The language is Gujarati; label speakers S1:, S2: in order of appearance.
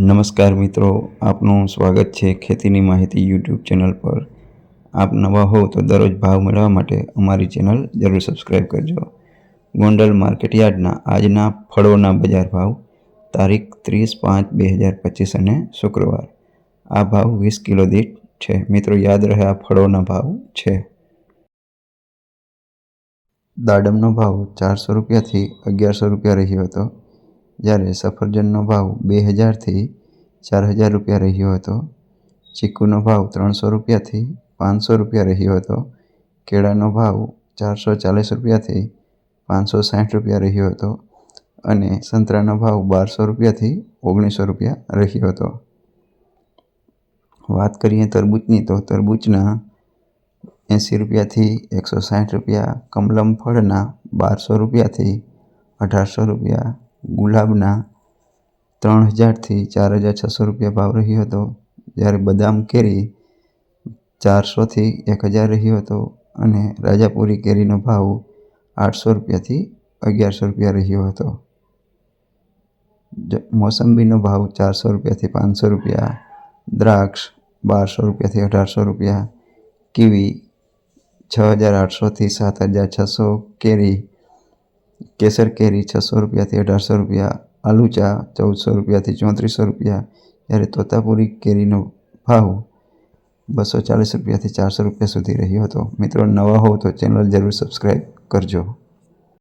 S1: નમસ્કાર મિત્રો, આપનું સ્વાગત છે ખેતીની માહિતી યુટ્યુબ ચેનલ પર. આપ નવા હો તો દરરોજ ભાવ મેળવવા માટે અમારી ચેનલ જરૂર સબસ્ક્રાઈબ કરજો. ગોંડલ માર્કેટયાર્ડના આજના ફળોના બજાર ભાવ, તારીખ ત્રીસ પાંચ બે હજાર પચીસ અને શુક્રવાર. આ ભાવ વીસ કિલો દીઠ છે. મિત્રો, યાદ રહે આ ફળોના ભાવ છે. દાડમનો ભાવ ચારસો રૂપિયાથી અગિયારસો રૂપિયા રહ્યો હતો. જ્યારે સફરજનનો ભાવ બે હજારથી ચાર હજાર રૂપિયા રહ્યો હતો, ચીકુનો ભાવ ત્રણસો રૂપિયાથી પાંચસો રૂપિયા રહ્યો હતો, કેળાનો ભાવ ચારસો ચાલીસ રૂપિયાથી પાંચસો સાઠ રૂપિયા રહ્યો હતો અને સંતરાનો ભાવ બારસો રૂપિયાથી ઓગણીસો રૂપિયા રહ્યો હતો. વાત કરીએ તરબૂચની, તો તરબૂચના એંસી રૂપિયાથી એકસો સાઠ રૂપિયા, કમલમ ફળના બારસો રૂપિયાથી અઢારસો રૂપિયા ગુલાબના ત્રણ હજારથી ચાર હજાર છસો રૂપિયા ભાવ રહ્યો હતો. જ્યારે બદામ કેરી ચારસોથી એક હજાર રહ્યો હતો અને રાજાપુરી કેરીનો ભાવ આઠસો રૂપિયાથી અગિયારસો રૂપિયા રહ્યો હતો. મોસંબીનો ભાવ ચારસો રૂપિયાથી પાંચસો રૂપિયા, દ્રાક્ષ બારસો રૂપિયાથી અઢારસો રૂપિયા, કીવી છ હજાર આઠસોથી સાત હજાર છસો, કેરી કેસર કેરી છસો રૂપિયાથી અઢારસો રૂપિયા, આલુ ચા ચૌદસો રૂપિયાથી ચોત્રીસો રૂપિયા, જ્યારે તોતાપુરી કેરીનો ભાવ બસો ચાલીસ રૂપિયાથી ચારસો રૂપિયા સુધી રહ્યો હતો. મિત્રો, નવા હોવ તો ચેનલ જરૂર સબસ્ક્રાઈબ કરજો.